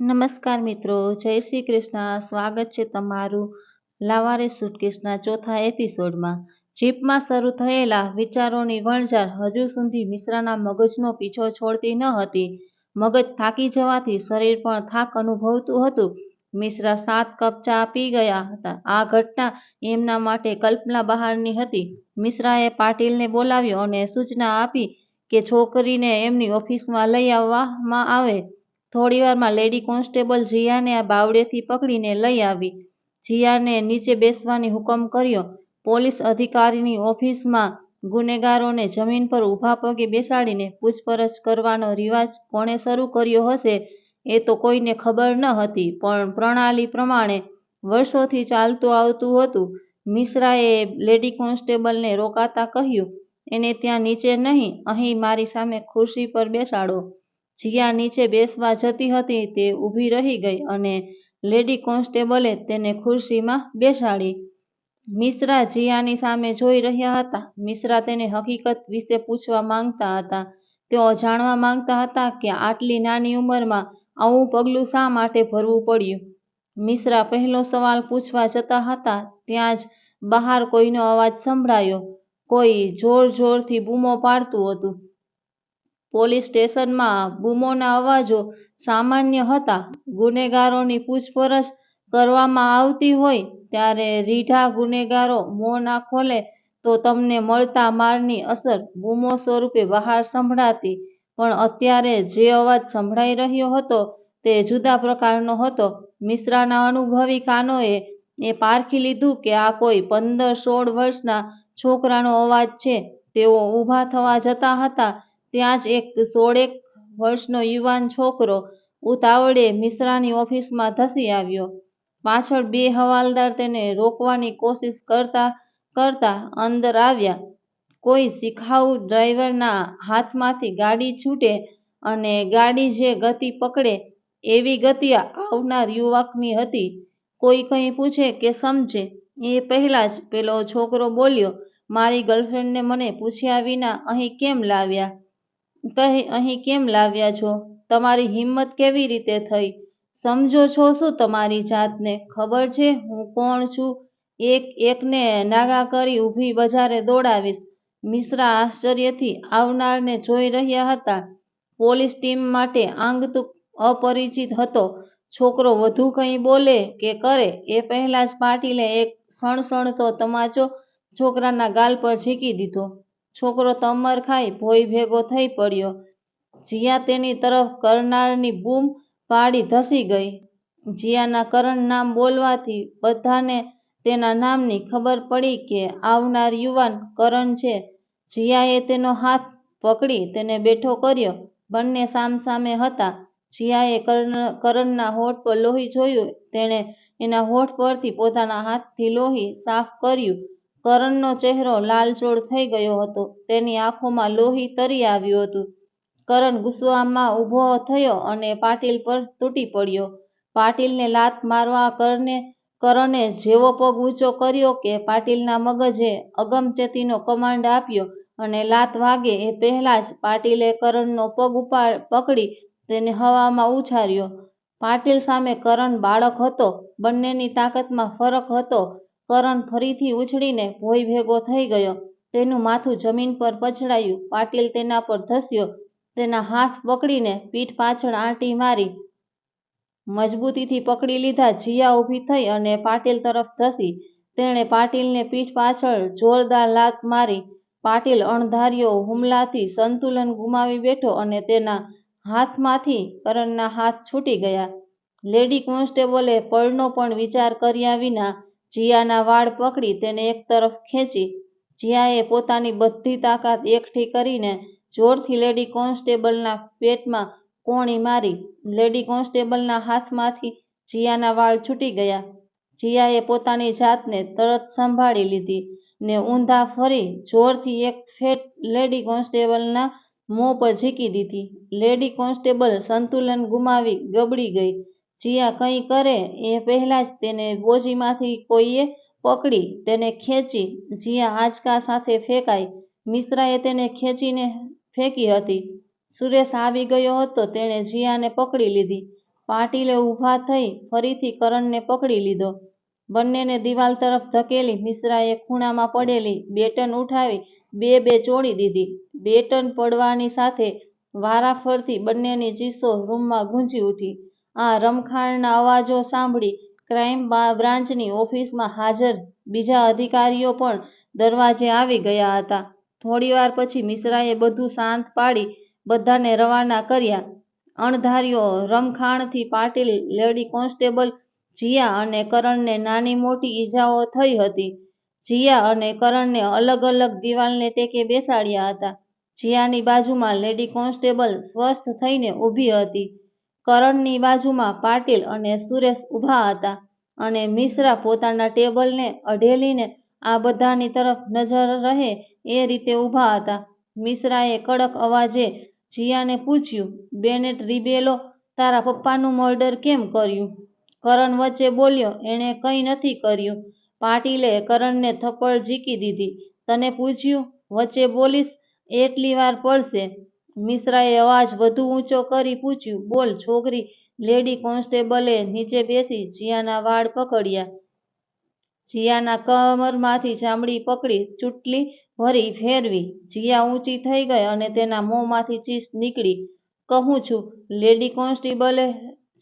નમસ્કાર મિત્રો, જય શ્રી કૃષ્ણ. સ્વાગત છે તમારું લાવારે સુટકેશના ચોથા એપિસોડમાં જીપમાં શરૂ થયેલા વિચારોની વણઝાર હજુ સુધી મિશ્રાના મગજનો પીછો છોડતી ન હતી. મગજ થાકી જવાથી શરીર પણ થાક અનુભવતું હતું. મિશ્રા સાત કપ ચા પી ગયા હતા. આ ઘટના એમના માટે કલ્પના બહારની હતી. મિશ્રાએ પાટીલને બોલાવ્યો અને સૂચના આપી કે છોકરીને એમની ઓફિસમાં લઈ આવવામાં આવે. થોડીવારમાં લેડી કોન્સ્ટેબલ જીયાને આ બાવડેથી પકડીને લઈ આવી. જીયાને નીચે બેસવાની હુકમ કર્યો. પોલીસ અધિકારીની ઓફિસમાં ગુનેગારોને જમીન પર ઊભા પગે બેસાડીને પૂછપરછ કરવાનો રિવાજ કોણે શરૂ કર્યો હશે એ તો કોઈને ખબર ન હતી, પણ પ્રણાલી પ્રમાણે વર્ષોથી ચાલતું આવતું હતું. મિશ્રાએ લેડી કોન્સ્ટેબલને રોકાતા કહ્યું, એને ત્યાં નીચે નહીં, અહીં મારી સામે ખુરશી પર બેસાડો. જીયા નીચે બેસવા જતી હતી તે ઊભી રહી ગઈ અને લેડી કોન્સ્ટેબલે તેને ખુરશીમાં બેસાડી. મિશ્રા જીયાની સામે જોઈ રહ્યા હતા. મિશ્રા તેને હકીકત વિશે પૂછવા માંગતા હતા. તેઓ જાણવા માંગતા હતા કે આટલી નાની ઉંમરમાં આવું પગલું શા માટે ભરવું પડ્યું? મિશ્રા પહેલો સવાલ પૂછવા જતા હતા. ત્યાં જ બહાર કોઈનો અવાજ સંભળાયો. કોઈ જોર જોરથી બૂમો પાડતું હતું. પોલીસ સ્ટેશનમાં બૂમોના અવાજો સામાન્ય હતા. ગુનેગારોની પૂછપરછ કરવામાં આવતી હોય ત્યારે રીઢા ગુનેગારો મોં ના ખોલે તો તમને મળતા મારની અસર બૂમો સ્વરૂપે બહાર સંભળાતી. પણ અત્યારે જે અવાજ સંભળાઈ રહ્યો હતો તે જુદા પ્રકારનો હતો. મિશ્રાના અનુભવી કાનોએ એ પારખી લીધું કે આ કોઈ પંદર સોળ વર્ષના છોકરાનો અવાજ છે. તેઓ ઊભા થવા જતા હતા. ત્યાં જ એક સોળેક વર્ષનો યુવાન છોકરો ઉતાવળે મિશ્રાની ઓફિસમાં ધસી આવ્યો. પાછળ બે હવાલદાર તેને રોકવાની કોશિશ કરતા કરતા અંદર આવ્યા. કોઈ શિખાઉ ડ્રાઈવરના હાથમાંથી ગાડી છૂટે અને ગાડી જે ગતિ પકડે એવી ગતિ આવનાર યુવકની હતી. કોઈ કંઈ પૂછે કે સમજે એ પહેલાં જ પેલો છોકરો બોલ્યો, મારી ગર્લફ્રેન્ડને મને પૂછ્યા વિના અહીં કેમ લાવ્યા? કહે અહીં કેમ લાવ્યા છો? તમારી હિંમત કેવી રીતે થઈ? સમજો છો શું તમારી જાતને? ખબર છે હું કોણ છું? એક એકને નાગા કરી ઊભી બજારે દોડાવીશ. મિશ્રા આશ્ચર્યથી આવનારને જોઈ રહ્યા હતા. પોલીસ ટીમ માટે આંગતુક અપરિચિત હતો. છોકરો વધુ કંઈ બોલે કે કરે એ પહેલાં જ પાટીલે એક સણસણતો તમાચો છોકરાના ગાલ પર ઝીકી દીધો. છોકરો તમર ખાઈ ભોય ભેગો થઈ પડ્યો. જીયા તેની તરફ કરનારની બૂમ પાડી ધસી ગઈ. જીયાના કરણ નામ બોલવાથી બધાને તેના નામની ખબર પડી કે આવનાર યુવાન કરણ છે. જીયાએ તેનો હાથ પકડી તેને બેઠો કર્યો. બંને સામસામે હતા. જીયાએ કરણના હોઠ પર લોહી જોયું. તેણે એના હોઠ પરથી પોતાના હાથથી લોહી સાફ કર્યું. કરણનો ચહેરો લાલચોળ થઈ ગયો હતો. તેની આંખોમાં લોહી તરી આવ્યું હતું. કરણ ગુસ્સામાં ઊભો થયો અને પાટીલ પર તૂટી પડ્યો. પાટીલને લાત મારવા કરને, કરણે જેવો પગ ઊંચો કર્યો કે પાટીલના મગજે અગમચેતીનો કમાન્ડ આપ્યો અને લાત વાગે એ પહેલાં જ પાટીલે કરણનો પગ ઉપા પકડી તેને હવામાં ઉછાર્યો. પાટીલ સામે કરણ બાળક હતો. બંનેની તાકતમાં ફરક હતો. કરણ ફરીથી ઉછળીને ભોય ભેગો થઈ ગયો. તેનું માથું જમીન પર પછડાયું. પાટીલ તેના પર ધસ્યો. તેના હાથ પકડીને પીઠ પાછળ આંટી મારી મજબૂતીથી પકડી લીધા. જીયા ઊભી થઈ અને પાટીલ તરફ ધસી. તેણે પાટીલને પીઠ પાછળ જોરદાર લાત મારી. પાટીલ અણધાર્યો હુમલાથી સંતુલન ગુમાવી બેઠો અને તેના હાથમાંથી કરણના હાથ છૂટી ગયા. લેડી કોન્સ્ટેબલે પળનો પણ વિચાર કર્યા વિના જીયાના વાળ પકડી તેને એક તરફ ખેંચી. જીયાએ પોતાની બધી તાકાત એકઠી કરીને જોરથી લેડી કોન્સ્ટેબલના પેટમાં કોણી મારી. લેડી કોન્સ્ટેબલના હાથમાંથી જીયાના વાળ છૂટી ગયા. જીયાએ પોતાની જાતને તરત સંભાળી લીધી ને ઊંધા ફરી જોરથી એક ફેટ લેડી કોન્સ્ટેબલના મોં પર ઝીકી દીધી. લેડી કોન્સ્ટેબલ સંતુલન ગુમાવી ગબડી ગઈ. જીયા કંઈ કરે એ પહેલાં જ તેને બોજીમાંથી કોઈએ પકડી, તેને ખેંચી જીયા આંચકા સાથે ફેંકાઈ મિશ્રાએ તેને ખેંચીને ફેંકી હતી સુરેશ આવી ગયો હતો, તેણે જીયાને પકડી લીધી પાટીલે ઊભા થઈ ફરીથી કરણને પકડી લીધો. બંનેને દિવાલ તરફ ધકેલી મિશ્રાએ ખૂણામાં પડેલી બેટન ઉઠાવી બે બે ચોળી દીધી. બેટન પડવાની સાથે વારાફરતી બંનેની ચીસો રૂમમાં ગુંજી ઉઠી. આ રમખાણના અવાજો સાંભળી ક્રાઇમ બ્રાન્ચની ઓફિસમાં હાજર બીજા અધિકારીઓ પણ દરવાજે આવી ગયા હતા. થોડીવાર પછી મિશ્રાએ બધું શાંત પાડી બધાને રવાના કર્યા. અણધાર્યો રમખાણથી પાટીલ, લેડી કોન્સ્ટેબલ જીયા અને કરણને નાની મોટી ઈજાઓ થઈ હતી. જીયા અને કરણને અલગ અલગ દિવાલને ટેકે બેસાડ્યા હતા. જીયાની બાજુમાં લેડી કોન્સ્ટેબલ સ્વસ્થ થઈને ઊભી હતી. કરણની બાજુમાં પાટીલ અને સુરેશ ઊભા હતા અને મિશ્રા પોતાના ટેબલને અઢેલીને આ બધાની તરફ નજર રહે એ રીતે ઊભા હતા. મિશ્રાએ કડક અવાજે જીયાને પૂછ્યું, બેનેટ રિબેલો તારા પપ્પાનું મર્ડર કેમ કર્યું? કરણ વચ્ચે બોલ્યો, એણે કંઈ નથી કર્યું. પાટીલે કરણને થપ્પડ ઝીકી દીધી. તને પૂછ્યું? વચ્ચે બોલીશ એટલી વાર પડશે. મિશ્રાએ અવાજ વધુ ઊંચો કરી પૂછ્યું, બોલ છોકરી લેડી કોન્સ્ટેબલે નીચે બેસી જીયાના વાળ પકડ્યા. જીયાના કમરમાંથી ચામડી પકડી ચૂંટલી ભરી ફેરવી. જીયા ઊંચી થઈ ગઈ અને તેના મોંમાંથી ચીસ નીકળી. કહું છું. લેડી કોન્સ્ટેબલે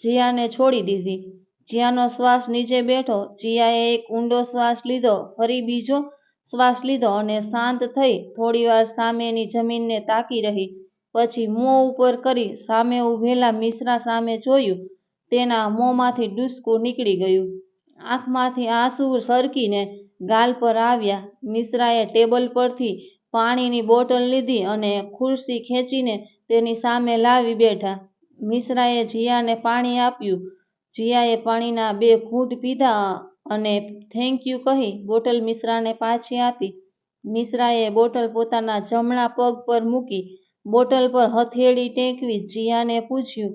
જીયાને છોડી દીધી. જીયાનો શ્વાસ નીચે બેઠો. જીયાએ એક ઊંડો શ્વાસ લીધો ફરી બીજો શ્વાસ લીધો અને શાંત થઈ થોડીવાર સામેની જમીનને તાકી રહી. પછી મોં ઉપર કરી સામે ઊભેલા મિશ્રા સામે જોયું. તેના મોંમાંથી ડૂસકું નીકળી ગયું. આંખમાંથી આંસુ સરકીને ગાલ પર આવ્યા. મિશ્રાએ ટેબલ પરથી પાણીની બોટલ લીધી અને ખુરશી ખેંચીને તેની સામે લાવી બેઠા. મિશ્રાએ જીયાને પાણી આપ્યું. જીયાએ પાણીના બે ઘૂંટ પીધા અને થેન્ક યુ કહી બોટલ મિશ્રાને પાછી આપી. મિશ્રાએ બોટલ પોતાના જમણા પગ પર મૂકી બોટલ પર હથેળી ટેકવી જીયાને પૂછ્યું,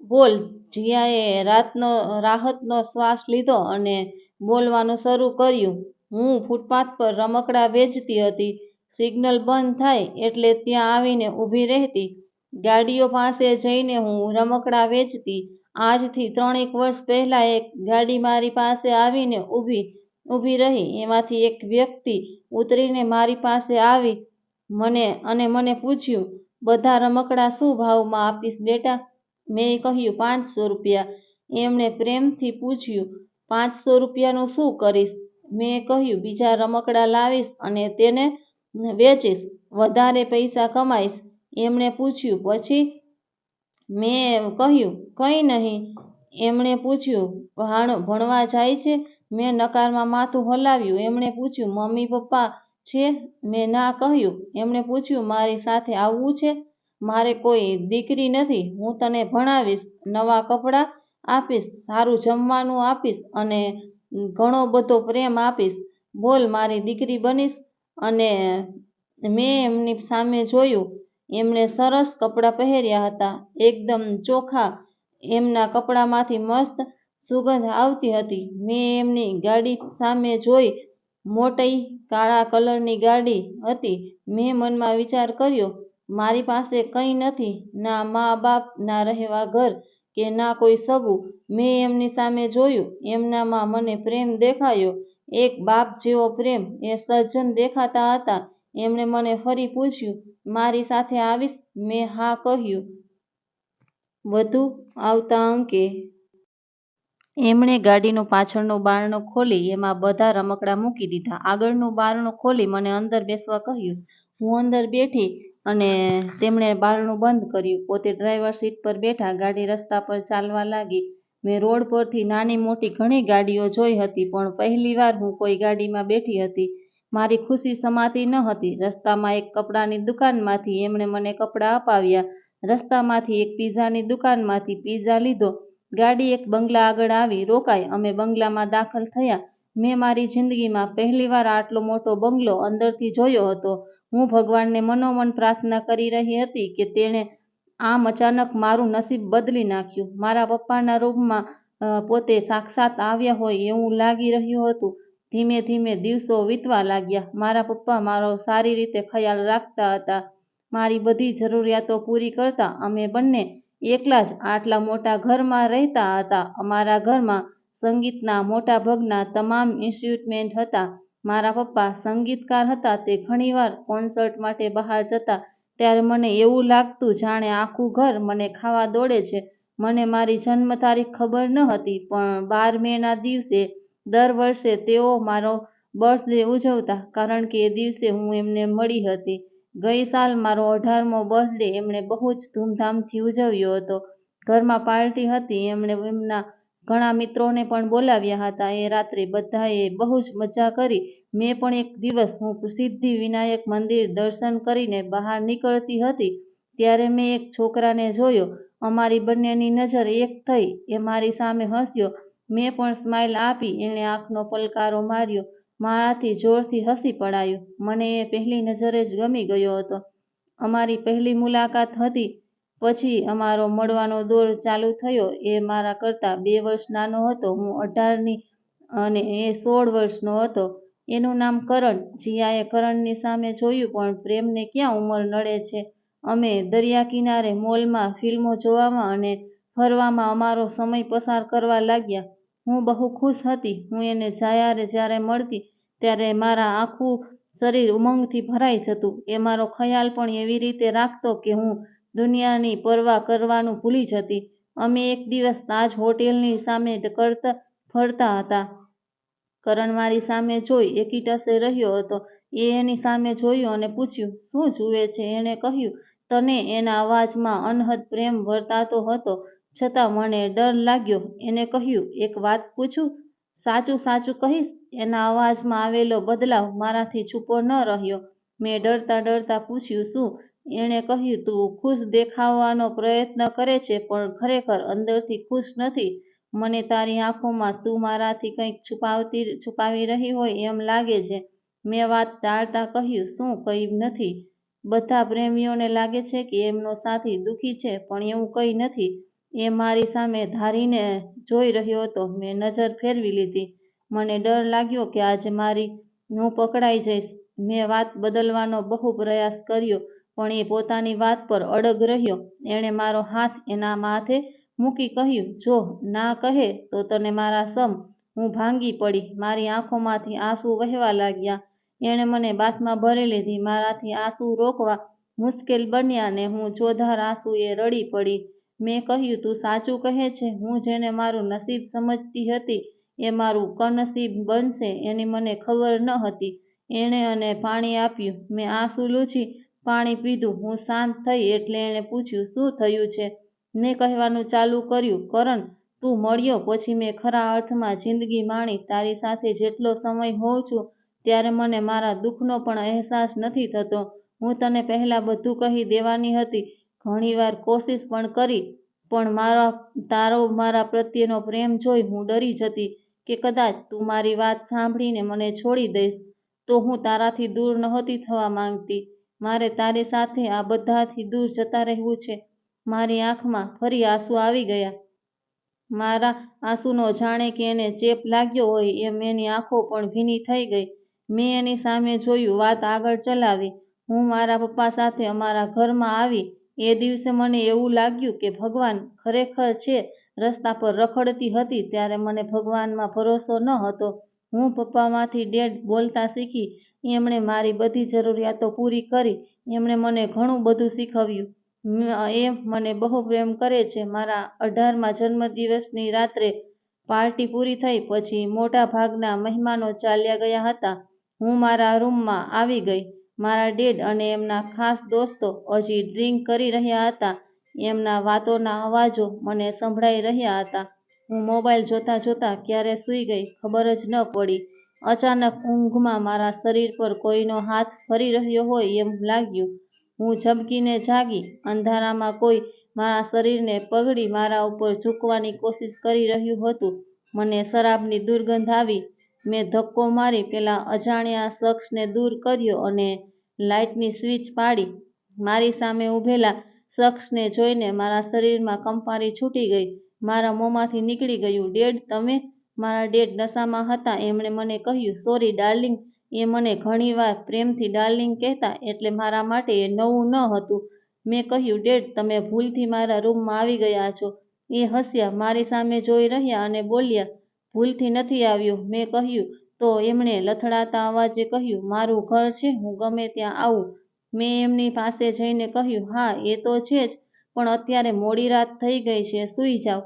બોલ જીયાએ રાતનો રાહતનો શ્વાસ લીધો અને બોલવાનું શરૂ કર્યું, હું ફૂટપાથ પર રમકડાં વેચતી હતી. સિગ્નલ બંધ થાય એટલે ત્યાં આવીને ઊભી રહેતી. ગાડીઓ પાસે જઈને હું રમકડાં વેચતી. આજથી ત્રણેક વર્ષ પહેલાં એક ગાડી મારી પાસે આવીને ઊભી ઊભી રહી. એમાંથી એક વ્યક્તિ ઉતરીને મારી પાસે આવી મને અને મને પૂછ્યું, બધા રમકડાં શું ભાવમાં આપીશ બેટા? મેં કહ્યું, પાંચસો રૂપિયા. એમણે પ્રેમથી પૂછ્યું, પાંચસો રૂપિયાનું શું કરીશ? મેં કહ્યું, બીજા રમકડાં લાવીશ અને તેને વેચીશ. વધારે પૈસા કમાઈશ. એમણે પૂછ્યું, પછી? મેં કહ્યું, કંઈ નહીં. એમણે પૂછ્યું, ભણવા જાય છે? મેં નકારમાં માથું હલાવ્યું. એમણે પૂછ્યું, મમ્મી પપ્પા છે? મેં ના કહ્યું. એમણે પૂછ્યું, મારી સાથે આવવું છે? મારે કોઈ દીકરી નથી. હું તને ભણાવીશ, નવા કપડાં આપીશ, સારું જમવાનું આપીશ અને ઘણો બધો પ્રેમ આપીશ. બોલ મારી દીકરી બનીશ? અને મેં એમની સામે જોયું. એમણે સરસ કપડાં પહેર્યા હતા. એકદમ ચોખ્ખા. એમના કપડામાંથી મસ્ત સુગંધ આવતી હતી. મેં એમની ગાડી સામે જોઈ. મોટી કાળા કલરની ગાડી હતી. મેં મનમાં વિચાર કર્યો, મારી પાસે કંઈ નથી. ના મા બાપ, ના રહેવા ઘર કે ના કોઈ સગું. મેં એમની સામે જોયું. એમનામાં મને પ્રેમ દેખાયો. એક બાપ જેવો પ્રેમ. એ સજ્જન દેખાતા હતા. એમણે મને ફરી પૂછ્યું, મારી સાથે આવીશ? મેં હા કહ્યું. વધુ આવતા અંકે એમણે ગાડીનું પાછળનું બારણું ખોલી એમાં બધા રમકડાં મૂકી દીધા આગળનું બારણું ખોલી મને અંદર બેસવા કહ્યું. હું અંદર બેઠી અને તેમણે બારણું બંધ કર્યું. પોતે ડ્રાઈવર સીટ પર બેઠા. ગાડી રસ્તા પર ચાલવા લાગી. મેં રોડ પરથી નાની મોટી ઘણી ગાડીઓ જોઈ હતી, પણ પહેલીવાર હું કોઈ ગાડીમાં બેઠી હતી. મારી ખુશી સમાતી ન હતી રસ્તામાં એક કપડાની દુકાનમાંથી એમણે મને કપડાં અપાવ્યા. રસ્તામાંથી એક પિઝાની દુકાનમાંથી પિઝા લીધો. ગાડી એક બંગલા આગળ આવી, રોકાઈ. અમે બંગલામાં દાખલ થયા. મેં મારી જિંદગીમાં પહેલીવાર આટલો મોટો બંગલો અંદરથી જોયો હતો. હું ભગવાનને મનોમન પ્રાર્થના કરી રહી હતી કે તેણે આમ અચાનક મારું નસીબ બદલી નાખ્યું. મારા પપ્પાના રૂપમાં પોતે સાક્ષાત આવ્યા હોય એવું લાગી રહ્યું હતું. ધીમે ધીમે દિવસો વીતવા લાગ્યા. મારા પપ્પા મારો સારી રીતે ખ્યાલ રાખતા હતા. મારી બધી જરૂરિયાતો પૂરી કરતા. અમે બંને એકલા જ આટલા મોટા ઘરમાં રહેતા હતા. અમારા ઘરમાં સંગીતના મોટાભાગના તમામ ઇન્સ્ટ્રુમેન્ટ હતા. મારા પપ્પા સંગીતકાર હતા. તે ઘણીવાર કોન્સર્ટ માટે બહાર જતા. ત્યારે મને એવું લાગતું, જાણે આખું ઘર મને ખાવા દોડે છે. મને મારી જન્મ તારીખ ખબર ન હતી, પણ બાર મે ના દિવસે દર વર્ષે તેઓ મારો બર્થડે ઉજવતા, કારણ કે એ દિવસે હું એમને મળી હતી. ગઈ સાલ મારો અઢારમો બર્થડે એમણે બહુ જ ધૂમધામથી ઉજવ્યો હતો. ઘરમાં પાર્ટી હતી, એમણે એમના ઘણા મિત્રોને પણ બોલાવ્યા હતા. એ રાત્રે બધાએ બહુ જ મજા કરી. મેં પણ એક દિવસ હું સિદ્ધિ વિનાયક મંદિર દર્શન કરીને બહાર નીકળતી હતી, ત્યારે મેં એક છોકરાને જોયો. અમારી બંનેની નજર એક થઈ, એ મારી સામે હસ્યો. મેં પણ સ્માઇલ આપી, એણે આંખનો પલકારો માર્યો. મારાથી જોરથી હસી પડાયું. મને એ પહેલી નજરે જ ગમી ગયો હતો. અમારી પહેલી મુલાકાત હતી. પછી અમારો મળવાનો દોર ચાલુ થયો. એ મારા કરતાં બે વર્ષ નાનો હતો. હું અઢારની અને એ સોળ વર્ષનો હતો. એનું નામ કરણ. જીયાએ કરણની સામે જોયું, પણ પ્રેમને ક્યાં ઉંમર નડે છે? અમે દરિયા કિનારે મોલમાં ફિલ્મો જોવામાં અને ફરવામાં અમારો સમય પસાર કરવા લાગ્યા. હું બહુ ખુશ હતી. હું એને જ્યારે જ્યારે મળતી ત્યારે મારા આખું શરીર ઉમંગથી ભરાઈ જતું. એ મારો ખ્યાલ પણ એવી રીતે રાખતો કે હું દુનિયાની પરવા કરવાનું ભૂલી જતી. અમે એક દિવસ તાજ હોટેલની સામે કરતા ફરતા હતા. કરણ મારી સામે જોઈ એકીટસે રહ્યો હતો. એ એની સામે જોયું અને પૂછ્યું, શું જુએ છે? એણે કહ્યું, તને એના અવાજમાં અનહદ પ્રેમ વર્તાતો હતો. છતાં મને ડર લાગ્યો. એને કહ્યું, એક વાત પૂછું? સાચું સાચું કહીશ? એના અવાજમાં આવેલો બદલાવ મારાથી છૂપો ન રહ્યો. મેં ડરતા ડરતા પૂછ્યું, શું? એણે કહ્યું, તું ખુશ દેખાવાનો પ્રયત્ન કરે છે, પણ ખરેખર અંદરથી ખુશ નથી. મને તારી આંખોમાં તું મારાથી કંઈક છુપાવતી છુપાવી રહી હોય એમ લાગે છે. મેં વાત ટાળતા કહ્યું, શું કંઈ નથી? બધા પ્રેમીઓને લાગે છે કે એમનો સાથી દુઃખી છે, પણ એવું કંઈ નથી. એ મારી સામે ધારીને જોઈ રહ્યો હતો. મેં નજર ફેરવી લીધી. મને ડર લાગ્યો કે આજે મારી હું પકડાઈ જઈશ. મેં વાત બદલવાનો બહુ પ્રયાસ કર્યો, પણ એ પોતાની વાત પર અડગ રહ્યો. એણે મારો હાથ એના માથે મૂકી કહ્યું, જો ના કહે તો તને મારા સમ હું ભાંગી પડી. મારી આંખોમાંથી આંસુ વહેવા લાગ્યા. એણે મને બાથમાં ભરી લીધી. મારાથી આંસુ રોકવા મુશ્કેલ બન્યા ને હું ચોધાર આંસુએ રડી પડી. મેં કહ્યું, તું સાચું કહે છે. હું જેને મારું નસીબ સમજતી હતી, એ મારું કનસીબ બનશે. એની મને ખબર ન હતી. એણે અને પાણી આપ્યું. મેં આંસુ લૂછી, પાણી પીધું. હું શાંત થઈ એટલે એણે પૂછ્યું, શું થયું છે? મેં કહેવાનું ચાલુ કર્યું, કરણ, તું મળ્યો. પછી મેં ખરા અર્થમાં જિંદગી માણી. તારી સાથે જેટલો સમય હોઉં છું, ત્યારે મને મારા દુઃખનો પણ અહેસાસ નથી થતો. હું તને પહેલાં બધું કહી દેવાની હતી. ઘણીવાર કોશિશ પણ કરી, પણ મારા, તારો મારા પ્રત્યેનો પ્રેમ જોઈ હું ડરી જતી કે કદાચ તું મારી વાત સાંભળીને મને છોડી દઈશ, તો હું તારાથી દૂર નહોતી થવા માંગતી. મારે તારી સાથે આ બધાથી દૂર જતા રહેવું છે. મારી આંખમાં ફરી આંસુ આવી ગયા. મારા આંસુનો જાણે કે એને ચેપ લાગ્યો હોય એમ એની આંખો પણ ભીની થઈ ગઈ. મેં એની સામે જોયું, વાત આગળ ચલાવી. હું મારા પપ્પા સાથે અમારા ઘરમાં આવી એ દિવસે મને એવું લાગ્યું કે ભગવાન ખરેખર છે, રસ્તા પર રખડતી હતી ત્યારે મને ભગવાનમાં ભરોસો ન હતો. હું પપ્પામાંથી ડેડ બોલતા શીખી, એમણે મારી બધી જરૂરિયાતો પૂરી કરી, એમણે મને ઘણું બધું શીખવ્યું. એ મને બહુ પ્રેમ કરે છે. મારા અઢારમાં જન્મદિવસની રાત્રે પાર્ટી પૂરી થઈ પછી મોટા ભાગના મહેમાનો ચાલ્યા ગયા હતા. હું મારા રૂમમાં આવી ગઈ. મારા ડેડ અને એમના ખાસ દોસ્તો હજી ડ્રિંક કરી રહ્યા હતા. એમના વાતોના અવાજો મને સંભળાઈ રહ્યા હતા. હું મોબાઈલ જોતા જોતા ક્યારે સૂઈ ગઈ ખબર જ ન પડી. અચાનક ઊંઘમાં મારા શરીર પર કોઈનો હાથ ફરી રહ્યો હોય એમ લાગ્યું. હું ઝબકીને જાગી, અંધારામાં કોઈ મારા શરીરને પગડી મારા ઉપર ઝૂકવાની કોશિશ કરી રહ્યું હતું. મને શરાબની દુર્ગંધ આવી મેં ધક્કો મારી પેલા અજાણ્યા શખ્સને દૂર કર્યો અને લાઇટની સ્વિચ પાડી. મારી સામે ઊભેલા શખ્સને જોઈને મારા શરીરમાં કંપારી છૂટી ગઈ. મારા મોંમાંથી નીકળી ગયું ડેડ. તમે મારા ડેડ નશામાં હતા, એમણે મને કહ્યું, સોરી ડાર્લિંગ, એ મને ઘણીવાર પ્રેમથી ડાર્લિંગ કહેતા એટલે મારા માટે એ નવું ન હતું. મેં કહ્યું, ડેડ, તમે ભૂલથી મારા રૂમમાં આવી ગયા છો. એ હસ્યા, મારી સામે જોઈ રહ્યા અને બોલ્યા ભૂલથી નથી આવ્યો. મેં કહ્યું, તો એમણે લથડાતા અવાજે કહ્યું, મારું ઘર છે, હું ગમે ત્યાં આવું. મેં એમની પાસે જઈને કહ્યું, હા, એ તો છે જ, પણ અત્યારે મોડી રાત થઈ ગઈ છે, સૂઈ જાઓ.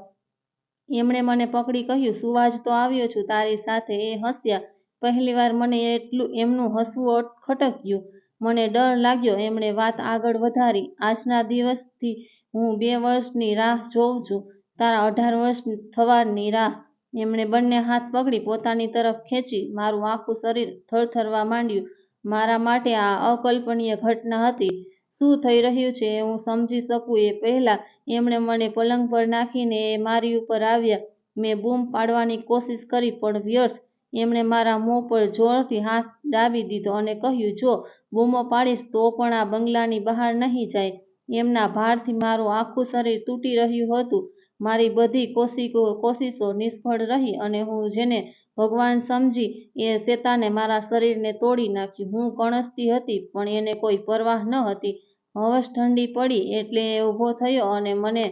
એમણે મને પકડી કહ્યું, સુવાજ તો આવ્યો છું, તારી સાથે એ હસ્યા. પહેલીવાર મને એટલું, એમનું હસવું ખટક્યું. મને ડર લાગ્યો, એમણે વાત આગળ વધારી. આજના દિવસથી હું બે વર્ષની રાહ જોઉં છું. તારા અઢાર વર્ષ થવાની રાહ એમણે બંને હાથ પકડી પોતાની તરફ ખેંચી મારું આખું શરીર થરથરવા માંડ્યું. મારા માટે આ અકલ્પનીય ઘટના હતી. શું થઈ રહ્યું છે એ હું સમજી શકું એ પહેલાં એમણે મને પલંગ પર નાખીને એ મારી ઉપર આવ્યા. મેં બૂમ પાડવાની કોશિશ કરી પણ વ્યર્થ. એમણે મારા મોં પર જોરથી હાથ દાબી દીધો અને કહ્યું, જો બૂમો પાડીશ તો પણ આ બંગલાની બહાર નહીં જાય. એમના ભારથી મારું આખું શરીર તૂટી રહ્યું હતું. મારી બધી કોશિકો, કોશિશો નિષ્ફળ રહી અને હું જેને ભગવાન સમજી એ શેતાને મારા શરીરને તોડી નાખ્યું હું કણસતી હતી, પણ એને કોઈ પરવાહ ન હતી. હવસ ઠંડી પડી એટલે એ ઊભો થયો અને મને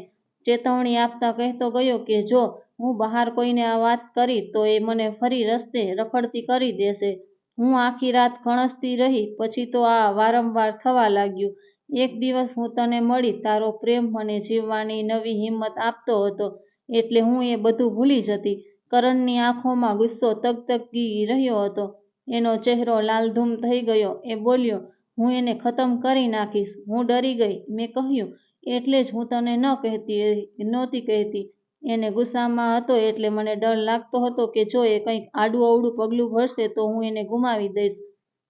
ચેતવણી આપતા કહેતો ગયો કે, જો હું બહાર કોઈને આ વાત કરી, તો એ મને ફરી રસ્તે રખડતી કરી દેશે. હું આખી રાત કણસતી રહી, પછી તો આ વારંવાર થવા લાગ્યું. એક દિવસ હું તને મળી તારો પ્રેમ મને જીવવાની નવી હિંમત આપતો હતો, એટલે હું એ બધું ભૂલી જતી. કરણની આંખોમાં ગુસ્સો તકતકી રહ્યો હતો. એનો ચહેરો લાલધૂમ થઈ ગયો. એ બોલ્યો, હું એને ખતમ કરી નાખીશ. હું ડરી ગઈ. મેં કહ્યું, એટલે જ હું તને ન કહેતી, નહોતી કહેતી. એને ગુસ્સામાં હતો એટલે મને ડર લાગતો હતો કે જો એ કંઈક આડું અવળું પગલું ભરશે તો હું એને ગુમાવી દઈશ.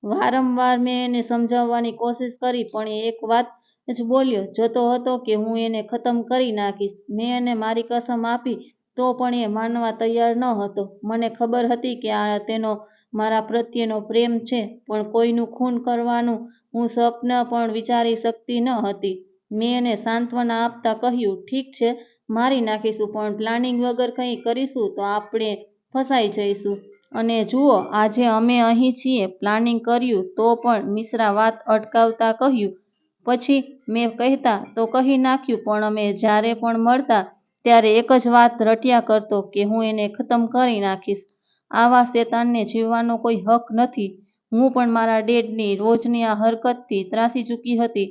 વારંવાર મેં એને સમજાવવાની કોશિશ કરી, પણ એ એક વાત જ બોલ્યો, જતો હતો કે હું એને ખતમ કરી નાખીશ. મેં એને મારી કસમ આપી તો પણ એ માનવા તૈયાર ન હતો. મને ખબર હતી કે આ તેનો મારા પ્રત્યેનો પ્રેમ છે, પણ કોઈનું ખૂન કરવાનું હું સ્વપ્ન પણ વિચારી શકતી ન હતી. મેં એને સાંત્વના આપતા કહ્યું, ઠીક છે, મારી નાખીશું, પણ પ્લાનિંગ વગર કંઈ કરીશું તો આપણે ફસાઈ જઈશું. અને જુઓ, આજે અમે અહીં છીએ, પ્લાનિંગ કર્યું તો પણ મિશ્રા વાત અટકાવતા કહ્યું. પછી મેં કહેતા, તો કહી નાખ્યું, પણ અમે જ્યારે પણ મળતા, ત્યારે એક જ વાત રટ્યા કરતો કે હું એને ખતમ કરી નાખીશ. આવા શેતાનને જીવવાનો કોઈ હક નથી. હું પણ મારા ડેડની રોજની આ હરકતથી ત્રાસી ચૂકી હતી.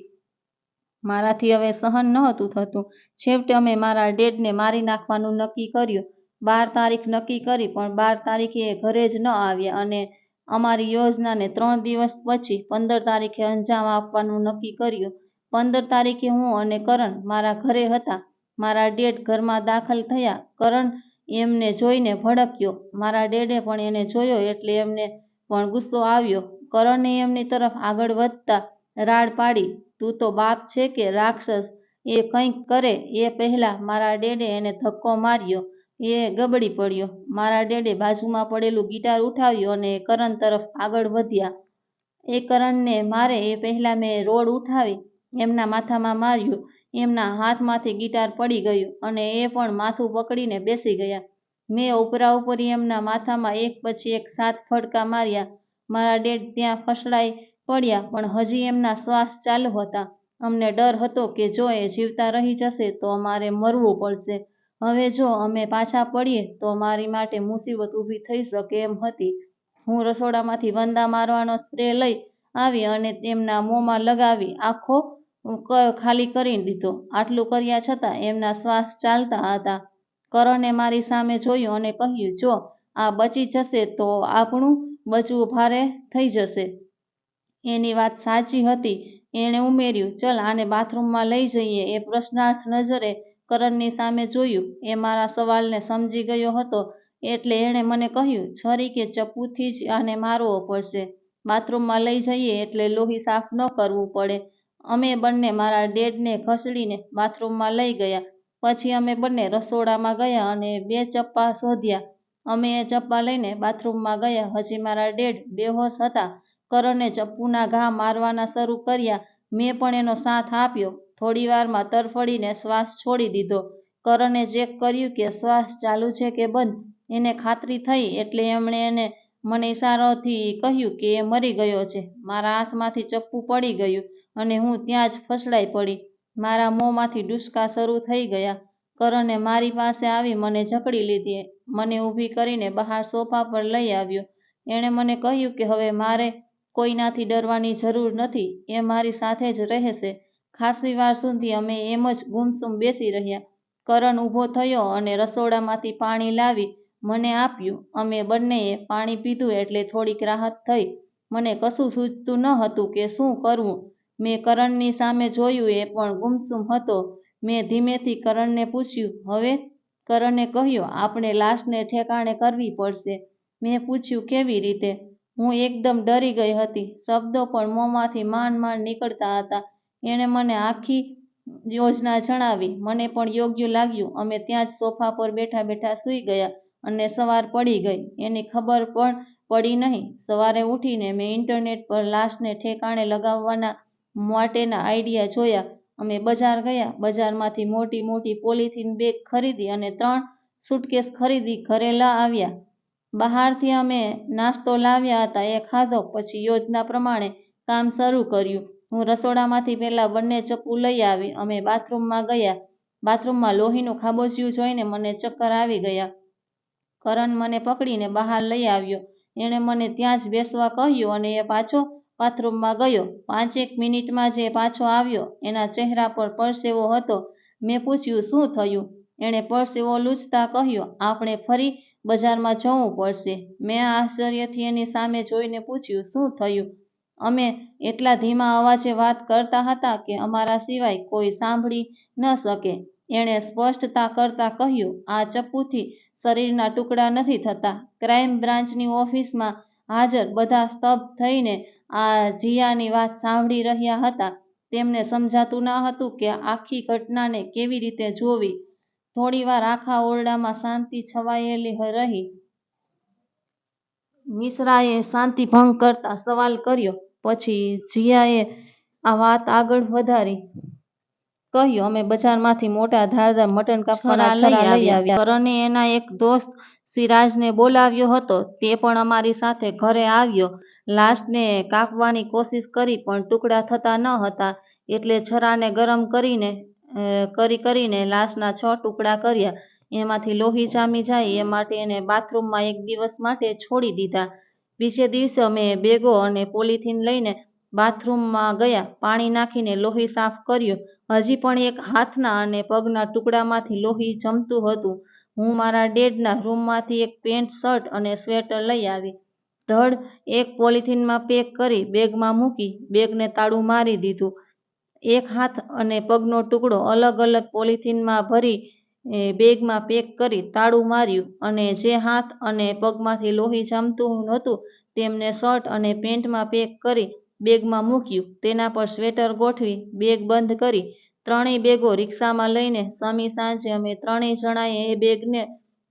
મારાથી હવે સહન નહોતું થતું. છેવટે અમે મારા ડેડને મારી નાખવાનું નક્કી કર્યું. બાર તારીખ નક્કી કરી, પણ બાર તારીખે એ ઘરે જ ન આવ્યા અને અમારી યોજનાને ત્રણ દિવસ પછી પંદર તારીખે અંજામ આપવાનું નક્કી કર્યું. પંદર તારીખે હું અને કરણ મારા ઘરે હતા. મારા ડેડ ઘરમાં દાખલ થયા. કરણ એમને જોઈને ભડક્યો. મારા ડેડે પણ એને જોયો એટલે એમને પણ ગુસ્સો આવ્યો. કરણે એમની તરફ આગળ વધતા રાડ પાડી. તું તો બાપ છે કે રાક્ષસ? એ કંઈક કરે. એ પહેલાં મારા ડેડે એને ધક્કો માર્યો. એ ગબડી પડ્યો. મારા ડેડે બાજુમાં પડેલું ગિટાર ઉઠાવ્યું અને કરણ તરફ આગળ વધ્યા. એ કરણને મારે એ પહેલાં મેં રોડ ઉઠાવી, એમના માથામાં માર્યું, એમના હાથમાંથી ગિટાર પડી ગયું અને એ પણ માથું પકડીને બેસી ગયા. મેં ઉપરા ઉપરી એમના માથામાં એક પછી એક સાત ફટકા માર્યા. મારા ડેડ ત્યાં ફસડાઈ પડ્યા, પણ હજી એમના શ્વાસ ચાલુ હતા. અમને ડર હતો કે જો એ જીવતા રહી જશે તો અમારે મરવું પડશે. હવે જો અમે પાછા પડીએ તો મારી માટે મુસીબત ઊભી થઈ શકે એમ હતી. હું રસોડામાંથી વંદા મારવાનો સ્પ્રે લઈ આવી અને તેમના મોંમાં લગાવી આખો ખાલી કરી દીધો. આટલું કર્યા છતાં એમના શ્વાસ ચાલતા હતા. કરણે મારી સામે જોયું અને કહ્યું, જો આ બચી જશે તો આપણું બચવું ભારે થઈ જશે. એની વાત સાચી હતી. એણે ઉમેર્યું, ચલ આને બાથરૂમમાં લઈ જઈએ. એ પ્રશ્નાર્થ નજરે કરણની સામે જોયું. એ મારા સવાલને સમજી ગયો હતો એટલે એણે મને કહ્યું, છરી કે ચપ્પુથી જ આને મારવો પડશે? બાથરૂમમાં લઈ જઈએ એટલે લોહી સાફ ન કરવું પડે. અમે બંને મારા ડેડને ઘસડીને બાથરૂમમાં લઈ ગયા. પછી અમે બંને રસોડામાં ગયા અને બે ચપ્પા શોધ્યા. અમે એ ચપ્પા લઈને બાથરૂમમાં ગયા. હજી મારા ડેડ બેહોશ હતા. કરણે ચપ્પુના ઘા મારવાના શરૂ કર્યા. મેં પણ એનો સાથ આપ્યો. થોડીવારમાં તરફડીને શ્વાસ છોડી દીધો કરણે ચેક કર્યું કે શ્વાસ ચાલુ છે કે બંધ, એને ખાતરી થઈ એટલે એમણે એને મને ઈશારોથી કહ્યું કે એ મરી ગયો છે મારા હાથમાંથી ચપ્પુ પડી ગયું અને હું ત્યાં જ ફસડાઈ પડી મારા મોંમાંથી ડુસકા શરૂ થઈ ગયા. કરણે મારી પાસે આવી મને જકડી લીધી. મને ઊભી કરીને બહાર સોફા પર લઈ આવ્યો. એણે મને કહ્યું કે હવે મારે કોઈનાથી ડરવાની જરૂર નથી. એ મારી સાથે જ રહેશે. ખાસ્સી વાર સુધી અમે એમ જ ગુમસુમ બેસી રહ્યા. કરણ ઊભો થયો અને રસોડામાંથી પાણી લાવી મને આપ્યું. અમે બંનેએ પાણી પીધું એટલે થોડીક રાહત થઈ. મને કશું સૂચતું ન હતું કે શું કરવું. મેં કરણની સામે જોયું એ પણ ગુમસુમ હતો. મેં ધીમેથી કરણને પૂછ્યું, હવે? કરણે કહ્યું, આપણે લાશને ઠેકાણે કરવી પડશે. મેં પૂછ્યું, કેવી રીતે? હું એકદમ ડરી ગઈ હતી. શબ્દો પણ મોંમાંથી માંડ માંડ નીકળતા હતા. એણે મને આખી યોજના જણાવી. મને પણ યોગ્ય લાગ્યું. અમે ત્યાં જ સોફા પર બેઠા બેઠા સૂઈ ગયા અને સવાર પડી ગઈ એની ખબર પણ પડી નહીં. સવારે ઊઠીને મેં ઇન્ટરનેટ પર લાશને ઠેકાણે લગાવવાના માટેના આઈડિયા જોયા. અમે બજાર ગયા. બજારમાંથી મોટી મોટી પોલિથીન બેગ ખરીદી અને ત્રણ સૂટકેસ ખરીદી ઘરે આવ્યા. બહારથી અમે નાસ્તો લાવ્યા હતા એ ખાધો. પછી યોજના પ્રમાણે કામ શરૂ કર્યું. હું રસોડામાંથી પહેલાં બંને ચપ્પુ લઈ આવી. અમે બાથરૂમમાં ગયા. બાથરૂમમાં લોહીનું ખાબોચિયું જોઈને મને ચક્કર આવી ગયા. કરણ મને પકડીને બહાર લઈ આવ્યો. એણે મને ત્યાં જ બેસવા કહ્યું અને એ પાછો બાથરૂમમાં ગયો. પાંચેક મિનિટમાં જે પાછો આવ્યો. એના ચહેરા પર પરસેવો હતો. મેં પૂછ્યું, શું થયું? એણે પરસેવો લૂછતા કહ્યું, આપણે ફરી બજારમાં જવું પડશે. મેં આશ્ચર્યથી એની સામે જોઈને પૂછ્યું, શું થયું? અમે એટલા ધીમા અવાજે વાત કરતા હતા કે અમારા સિવાય કોઈ સાંભળી ન શકે. એણે સ્પષ્ટતા કરતાં કહ્યું, આ ચપ્પુથી શરીરના ટુકડા નથી થતા. ક્રાઇમ બ્રાન્ચની ઓફિસમાં હાજર બધા સ્તબ્ધ થઈને આ જીયાની વાત સાંભળી રહ્યા હતા. તેમને સમજાતું ન હતું કે આખી ઘટનાને કેવી રીતે જોવી. થોડીવાર આખા ઓરડામાં શાંતિ છવાયેલી રહી. મિશ્રાએ શાંતિભંગ કરતા સવાલ કર્યો. પછી જીયાએ વાત આગળ વધારી. કહ્યું, અમે બજારમાંથી મોટા ધારદાર મટન કાપવાના છરા લઈ આવ્યા. કરણે એના એક દોસ્ત સિરાજને બોલાવ્યો હતો. તે પણ અમારી સાથે ઘરે આવ્યો. લાશને કાપવાની કોશિશ કરી પણ ટુકડા થતા ન હતા. એટલે છરાને ગરમ કરીને કરી કરીને લાશના છ ટુકડા કર્યા. એમાંથી લોહી જામી જાય એ માટે એને બાથરૂમમાં એક દિવસ માટે છોડી દીધા. બીજે દિવસે અમે બેગો અને પોલીથીન લઈને બાથરૂમમાં ગયા. પાણી નાખીને લોહી સાફ કર્યો હજી પણ એક હાથના અને પગના ટુકડામાંથી લોહી જમતું હતું. હું મારા ડેડના રૂમમાંથી એક પેન્ટ, શર્ટ અને સ્વેટર લઈ આવી. ધડ એક પોલીથીનમાં પેક કરી બેગમાં મૂકી બેગને તાળું મારી દીધું. એક હાથ અને પગનો ટુકડો અલગ અલગ પોલીથીનમાં ભરી બેગમાં પેક કરી તાળું માર્યું અને જે હાથ અને પગમાંથી લોહી જામતું નહોતું તેમને શર્ટ અને પેન્ટમાં પેક કરી બેગમાં મૂક્યું. તેના પર સ્વેટર ગોઠવી બેગ બંધ કરી ત્રણેય બેગો રિક્ષામાં લઈને સમી સાંજે અમે ત્રણેય જણાએ એ બેગને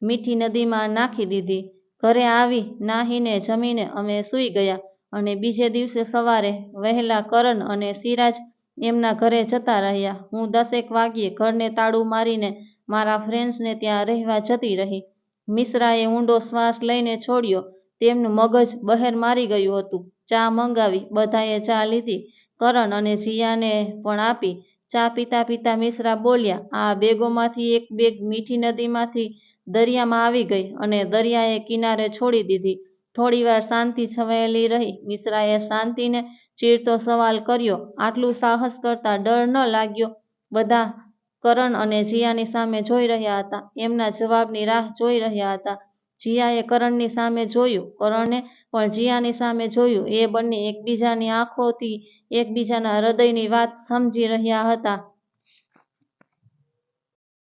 મીઠી નદીમાં નાખી દીધી. ઘરે આવી નાહીને જમીને અમે સૂઈ ગયા અને બીજે દિવસે સવારે વહેલા કરણ અને સિરાજ એમના ઘરે જતા રહ્યા. હું દસેક વાગ્યે ઘરને તાળું મારીને મારા ફ્રેન્ડ્સને ત્યાં રહેવા જતી રહી. મિશ્રાએ ઊંડો શ્વાસ લઈને છોડ્યો. તેમનું મગજ બહેર મારી ગયું હતું. ચા મંગાવી. બધાએ ચા લીધી. કરણ અને જીયાને પણ આપી. ચા પીતા પીતા મિશ્રા બોલ્યા, આ બેગોમાંથી એક બેગ મીઠી નદીમાંથી દરિયામાં આવી ગઈ અને દરિયાએ કિનારે છોડી દીધી. થોડીવાર શાંતિ છવાયેલી રહી. મિશ્રાએ શાંતિને ચીરતો સવાલ કર્યો, આટલું સાહસ કરતા ડર ન લાગ્યો? બધા કરણ અને જીયાની સામે જોઈ રહ્યા હતા. એમના જવાબની રાહ જોઈ રહ્યા હતા. જીયાએ કરણની સામે જોયું. કરણે પણ જીયાની સામે જોયું. એ બંને એકબીજાની આંખોથી એકબીજાના હૃદયની વાત સમજી રહ્યા હતા.